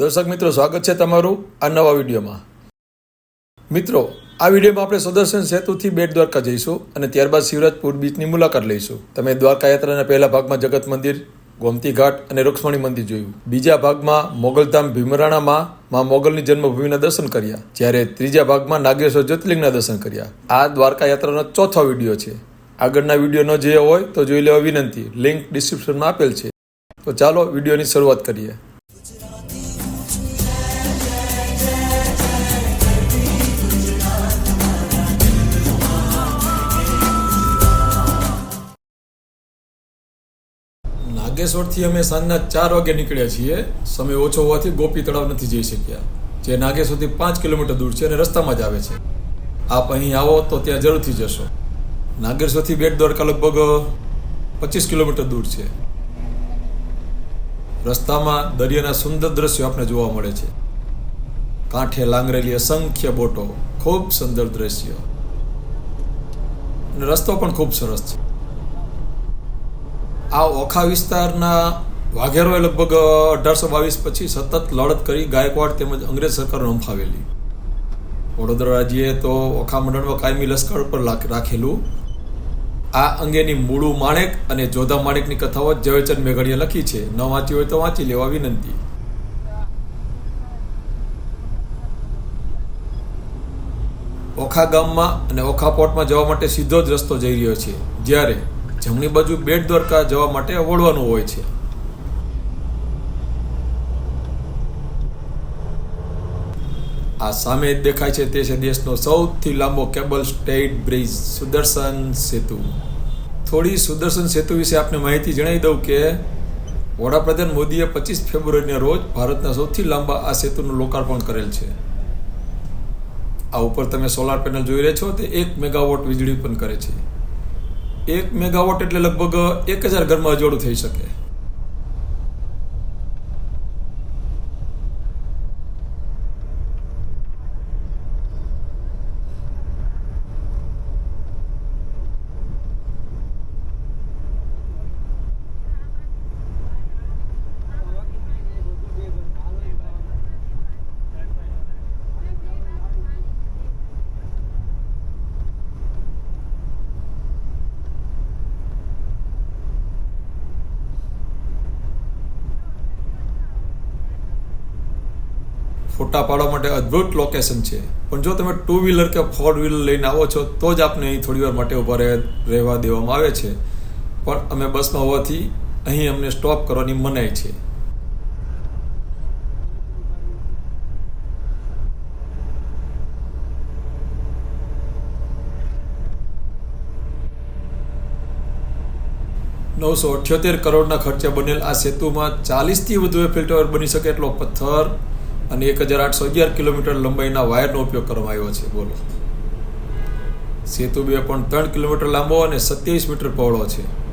દર્શક મિત્રો, સ્વાગત છે તમારું આ નવા વિડીયોમાં. મિત્રો, આ વિડીયોમાં આપણે સુદર્શન સેતુથી બેટ દ્વારકા જઈશું અને ત્યારબાદ શિવરાજપુર બીચની મુલાકાત લઈશું. તમે દ્વારકા યાત્રાના પહેલા ભાગમાં જગત મંદિર, ગોમતી ઘાટ અને રૂક્ષ્મણી મંદિર જોયું. બીજા ભાગમાં મોગલધામ ભીમરાણામાં માં મોગલની જન્મભૂમિના દર્શન કર્યા, જ્યારે ત્રીજા ભાગમાં નાગેશ્વર જ્યોતિર્લિંગના દર્શન કર્યા. આ દ્વારકા યાત્રાનો ચોથો વીડિયો છે. આગળના વીડિયો ન જોયો હોય તો જોઈ લેવા વિનંતી, લિંક ડિસ્ક્રિપ્શનમાં આપેલ છે. તો ચાલો વિડીયોની શરૂઆત કરીએ. નાગેશ્વરથી અમે સાંજના ચાર વાગે નીકળ્યા છીએ. સમય ઓછો હોવાથી ગોપી તળાવ નથી જઈ શક્યા. જે નાગેશ્વરથી પાંચ કિલોમીટર દૂર છે અને રસ્તામાં જ આવે છે. આપ અહીં આવો તો ત્યાં જરૂરથી જશો. નાગેશ્વરથી બેટ દ્વારકા લગભગ પચીસ કિલોમીટર દૂર છે. રસ્તામાં દરિયાના સુંદર દ્રશ્યો આપણે જોવા મળે છે. કાંઠે લાંગરેલી અસંખ્ય બોટો, ખૂબ સુંદર દ્રશ્ય. અને રસ્તો પણ ખૂબ સરસ છે. આ ઓખા વિસ્તારના વાઘેરોએ લગભગ અઢારસો બાવીસ પછી સતત લડત કરી ગાયકવાડ તેમજ અંગ્રેજ સરકાર રંફાવેલી વડોદરા રાજ્યએ તો ઓખા મંડળમાં કાયમી લશ્કર પર રાખેલું. આ અંગેની મૂળું માણેક અને જોધા માણેકની કથાઓ ઝવેરચંદ મેઘડીએ લખી છે. ન વાંચી હોય તો વાંચી લેવા વિનંતી. ઓખા ગામમાં અને ઓખા પોર્ટમાં જવા માટે સીધો જ રસ્તો જઈ રહ્યો છે. જ્યારે જમણી બાજુ બેટ દ્વારકા જવા માટે વળવાનું હોય છે. આ સામે દેખાય છે તે છે દેશનો સૌથી લાંબો cable stayed bridge Sudarshan Setu. થોડી સુદર્શન સેતુ વિશે આપને માહિતી જણાવી દઉં કે વડાપ્રધાન મોદીએ પચીસ ફેબ્રુઆરીના રોજ ભારતના સૌથી લાંબા આ સેતુનું લોકાર્પણ કરેલ છે. આ ઉપર તમે સોલાર પેનલ જોઈ રહ્યા છો, તે એક મેગાવોટ વીજળી ઉત્પન્ન કરે છે. એક મેગાવોટ એટલે લગભગ એક હજાર ઘરમાં અજોડું થઈ શકે. ફોટા પાડવા માટે અદ્ભુત લોકેશન છે. પણ જો તમે ટુ વ્હીલર કે ફોર વ્હીલર લઈને આવો છો, તો જ આપને અહીં થોડી વાર માટે ઊભા રહેવા દેવામાં આવે છે. પણ અમે બસમાં હોવાથી અહીં અમને સ્ટોપ કરવાની મનાઈ છે. નવસો અઠ્યોતેર કરોડના ખર્ચે બનેલ આ સેતુમાં ચાલીસથી વધુ એફિલ બની શકે એટલો પથ્થર અને એક હજાર આઠસો અગિયાર કિલોમીટર લંબાઈના વાયરનો ઉપયોગ કરવામાં આવ્યો છે. બોલો. સેતુ બે પણ ત્રણ કિલોમીટર લાંબો અને સત્યાવીસ મીટર પહોળો છે.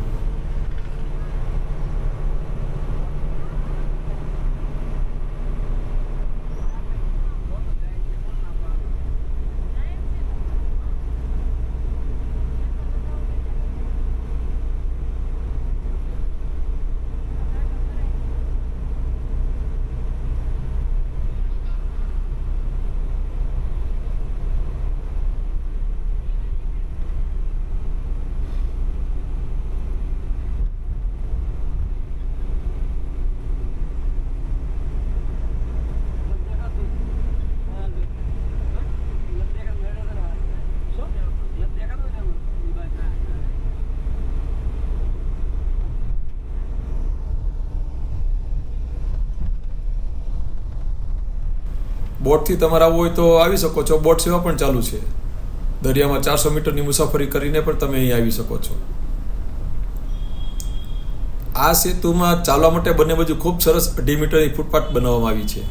બોટથી તમારે આવવું હોય તો આવી શકો છો. બોટ સેવા પણ ચાલુ છે. દરિયામાં ચારસો મીટરની મુસાફરી કરીને પણ તમે અહીં આવી શકો છો. આ સેતુમાં ચાલવા માટે બંને બાજુ ખૂબ સરસ અઢી મીટરની ફૂટપાથ બનાવવામાં આવી છે.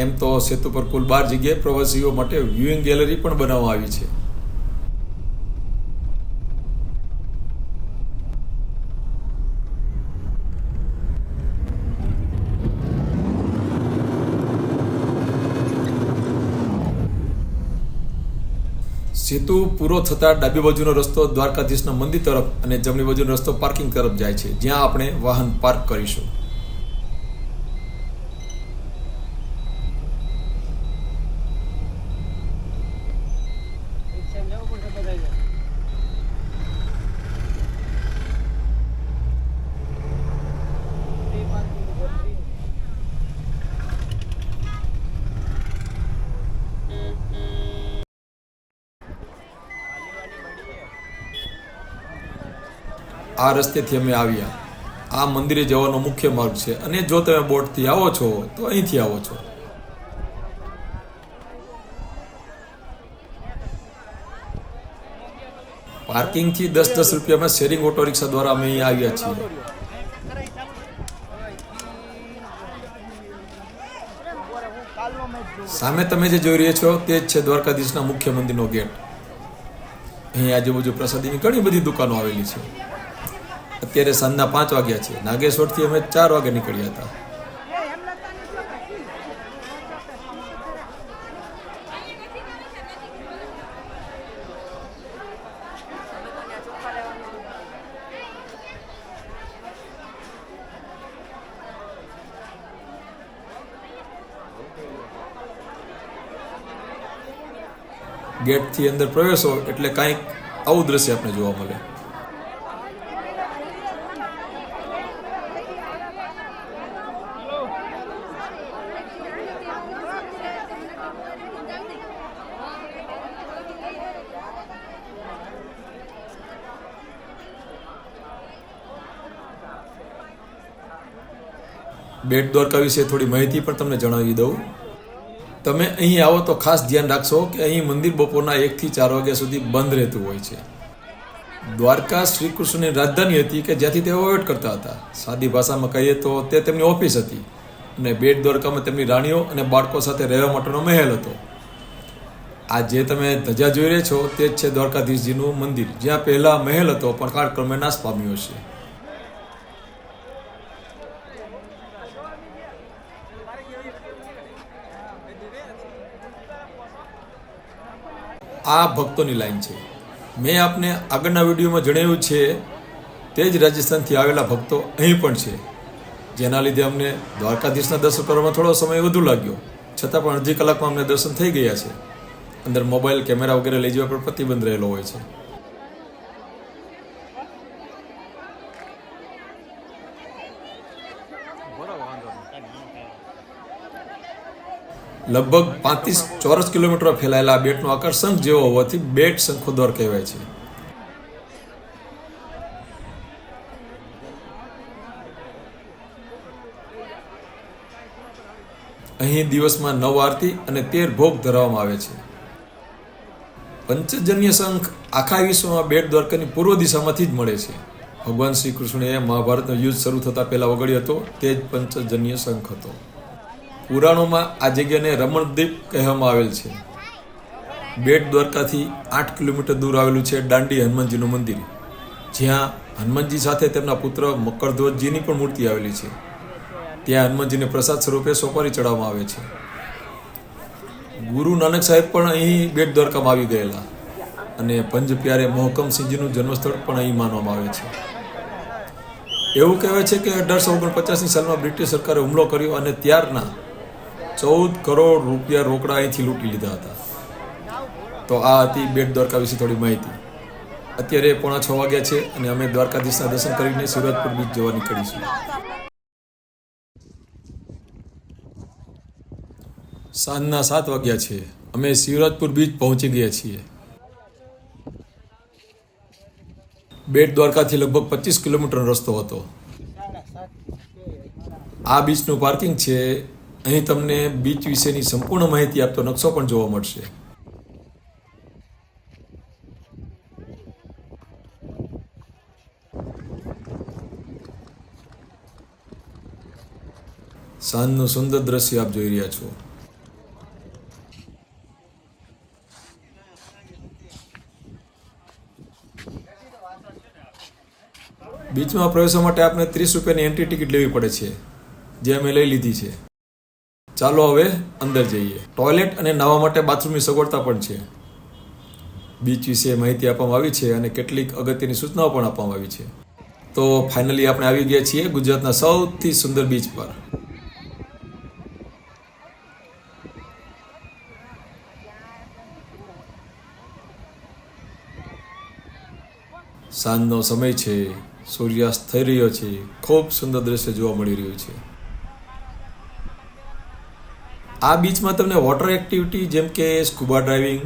એમ તો સેતુ પર કુલ બાર જગ્યાએ પ્રવાસીઓ માટે વ્યુઇંગ ગેલેરી પણ બનાવવામાં આવી છે. સેતુ પૂરો થતાં ડાબી બાજુનો રસ્તો દ્વારકાધીશના મંદિર તરફ અને જમણી બાજુનો રસ્તો પાર્કિંગ તરફ જાય છે, જ્યાં આપણે વાહન પાર્ક કરીશું રિક્ષા લેવું પડશે બધાને ફ્રી પાર્કિંગ ઉપર ફ્રી આ રસ્તેથી અમે આવ્યા આ મંદિરે જવાનો મુખ્ય માર્ગ છે. અને જો તમે બોટથી આવો છો, તો અહીંથી આવો છો. પાર્કિંગથી દસ દસ રૂપિયામાં શેરિંગ ઓટો રિક્ષા દ્વારા અમે અહીં આવ્યા છીએ. સામે તમે જે જોઈ રહ્યા છો, તે જ છે દ્વારકાધીશના મુખ્ય મંદિરનો ગેટ. અહીં આજુબાજુ પ્રસાદીની ઘણી બધી દુકાનો આવેલી છે. અત્યારે સાંજના પાંચ વાગ્યા છે. નાગેશ્વરથી અમે ચાર વાગે નીકળ્યા હતા. ગેટથી અંદર પ્રવેશો એટલે કાંઈક આવું દ્રશ્ય આપણે જોવા મળે. બેટ દ્વારકા વિશે થોડી માહિતી પણ તમને જણાવી દઉં. તમે અહીં આવો તો ખાસ ધ્યાન રાખશો કે અહીં મંદિર બપોરના એકથી ચાર વાગ્યા સુધી બંધ રહેતું હોય છે. દ્વારકા શ્રી કૃષ્ણની રાજધાની હતી કે જ્યાંથી તેઓ વેટ કરતા હતા. સાદી ભાષામાં કહીએ તો તે તેમની ઓફિસ હતી અને બેટ દ્વારકામાં તેમની રાણીઓ અને બાળકો સાથે રહેવા માટેનો મહેલ હતો. આ જે તમે ધજા જોઈ રહ્યા છો તે જ છે દ્વારકાધીશજીનું મંદિર, જ્યાં પહેલાં મહેલ હતો પણ કાળક્રમે નાશ પામ્યો છે. આ ભક્તોની લાઈન છે. મેં આપને આગળના વિડીયોમાં જણાવ્યું છે, તે જ રાજસ્થાનથી આવેલા ભક્તો અહીં પણ છે. જેના લીધે અમને દ્વારકાધીશના દર્શન કરવામાં થોડો સમય વધુ લાગ્યો. છતાં પણ અડધી કલાકમાં અમને દર્શન થઈ ગયા છે. અંદર મોબાઈલ, કેમેરા વગેરે લઈ જવા પર પ્રતિબંધ રહેલો હોય છે. લગભગ પાંત્રીસ ચોરસ કિલોમીટર ફેલાયેલા આ બેટનો આકાર જેવો હોવાથી બેટ શંખોદર કહેવાય છે. અહીં દિવસમાં નવ આરતી અને તેર ભોગ ધરાવવામાં આવે છે. પંચજન્ય શંખ આખા વિશ્વમાં બેટ દ્વારકાની પૂર્વ દિશામાંથી જ મળે છે. ભગવાન શ્રી કૃષ્ણએ મહાભારતનો યુદ્ધ શરૂ થતાં પહેલા વગડ્યો હતો, તે જ પંચજન્ય શંખ હતો. પુરાણોમાં આ જગ્યાને રમણદ્વીપ કહેવામાં આવેલ છે. બેટ દ્વારકાથી આઠ કિલોમીટર દૂર આવેલું છે દાંડી હનુમાનજીનું મંદિર. જ્યાં હનુમાનજી સાથે તેમના પુત્ર મકરધ્વજજીની પણ મૂર્તિ આવેલી છે. ત્યાં હનુમાનજીને પ્રસાદ સ્વરૂપે સોપારી ચડાવવામાં આવે છે. ગુરુ નાનક સાહેબ પણ અહીં બેટ દ્વારકામાં આવી ગયેલા અને પંજ પ્યારે મોહકમસિંહજીનું જન્મસ્થળ પણ અહીં માનવામાં આવે છે. એવું કહેવાય છે કે અઢારસો ઓગણપચાસની સાલમાં બ્રિટિશ સરકારે હુમલો કર્યો અને ત્યારના ચૌદ કરોડ રૂપિયા રોકડા અહીંથી લૂંટી લીધા હતા. તો આ હતી બેટ દ્વારકા વિશે થોડી માહિતી. અત્યારે પોણા છ વાગ્યા છે અને અમે દ્વારકાધીશના દર્શન કરીને શિવરાજપુર બીચ જવા નીકળીશું. સાંજના સાત વાગ્યા છે. અમે શિવરાજપુર બીચ પહોંચી ગયા છીએ. બેટ દ્વારકાથી લગભગ પચીસ કિલોમીટરનો રસ્તો હતો. આ બીચનું પાર્કિંગ છે અહીં તમને બીચ વિશેની સંપૂર્ણ માહિતી આપતો નકશો પણ જોવા મળશે. સાંજનું સુંદર દ્રશ્ય આપ જોઈ રહ્યા છો. બીચમાં પ્રવેશવા માટે આપણે ત્રીસ રૂપિયાની એન્ટ્રી ટિકિટ લેવી પડે છે, જે અમે લઈ લીધી છે. ચાલો હવે અંદર જઈએ. ટોયલેટ અને નાહવા માટે બાથરૂમની સગવડતા પણ છે. બીચ વિશે માહિતી આપવામાં આવી છે અને કેટલીક અગત્યની સૂચનાઓ પણ આપવામાં આવી છે. તો ફાઇનલી આપણે આવી ગયા છીએ ગુજરાતના સૌથી સુંદર બીચ પર. સાંજનો સમય છે. સૂર્યાસ્ત થઈ રહ્યો છે. ખૂબ સુંદર દ્રશ્ય જોવા મળી રહ્યું છે. આ બીચમાં તમને વોટર એક્ટિવિટી જેમ કે સ્કુબા ડ્રાઇવિંગ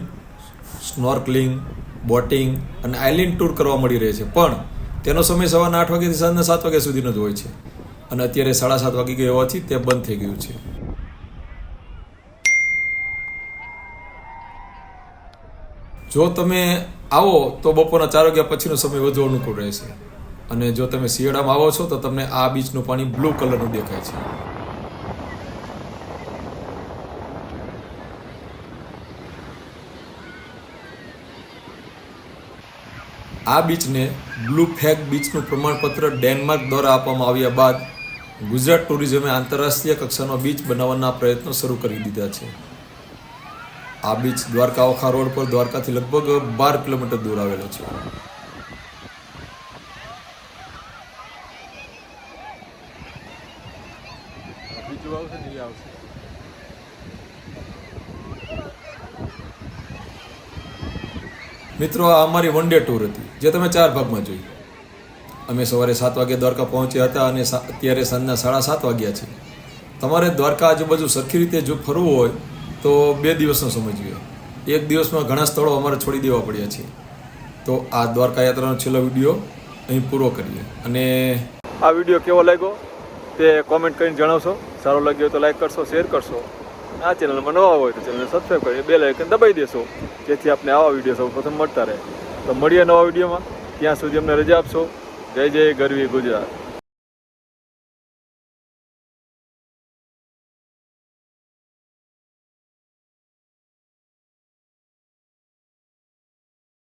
સ્નોર્કલિંગ બોટિંગ અને આઇલેન્ડ ટૂર કરવા મળી રહે છે. પણ તેનો સમય સવારના આઠ વાગ્યાથી સાંજના સાત વાગ્યા સુધીનો જ હોય છે. અને અત્યારે સાડા સાત વાગી ગયા હોવાથી તે બંધ થઈ ગયું છે. જો તમે આવો તો બપોરના ચાર વાગ્યા પછીનો સમય વધુ અનુકૂળ રહેશે. અને જો તમે શિયાળામાં આવો છો તો તમને આ બીચનું પાણી બ્લુ કલરનું દેખાય છે. આ બીચને બ્લુ ફેગ બીચનું પ્રમાણપત્ર ડેનમાર્ક દ્વારા આપવામાં આવ્યા બાદ ગુજરાત ટુરિઝમે આંતરરાષ્ટ્રીય કક્ષાનો બીચ બનાવવાના પ્રયત્નો શરૂ કરી દીધા છે. આ બીચ દ્વારકા ઓખા રોડ પર દ્વારકાથી લગભગ બાર કિલોમીટર દૂર આવેલો છે બીજું આવશે ને એ આવશે મિત્રો, આ અમારી વન ડે ટૂર હતી, જે તમે ચાર ભાગમાં જોઈ. અમે સવારે સાત વાગે દ્વારકા પહોંચ્યા હતા અને અત્યારે સાંજના સાડા સાત વાગ્યા છે. તમારે દ્વારકા આજુબાજુ સરખી રીતે જો ફરવું હોય, તો બે દિવસનો સમય જોઈએ. એક દિવસમાં ઘણા સ્થળો અમારે છોડી દેવા પડ્યા છે. તો આ દ્વારકા યાત્રાનો છેલ્લો વીડિયો અહીં પૂરો કરીએ. અને આ વીડિયો કેવો લાગ્યો તે કોમેન્ટ કરીને જણાવશો. સારો લાગ્યો તો લાઈક કરશો શેર કરશો. આ ચેનલમાં નવા હોય તો ચેનલને સબસ્ક્રાઈબ કરી બે લાઇકન દબાઈ દેશો. જેથી આપણે આવા વીડિયો સૌ પ્રથમ મળતા રહે. તો મળીએ નવા વિડીયોમાં ત્યાં સુધી અમને રજા આપશો. જય જય ગરવી ગુજરાત.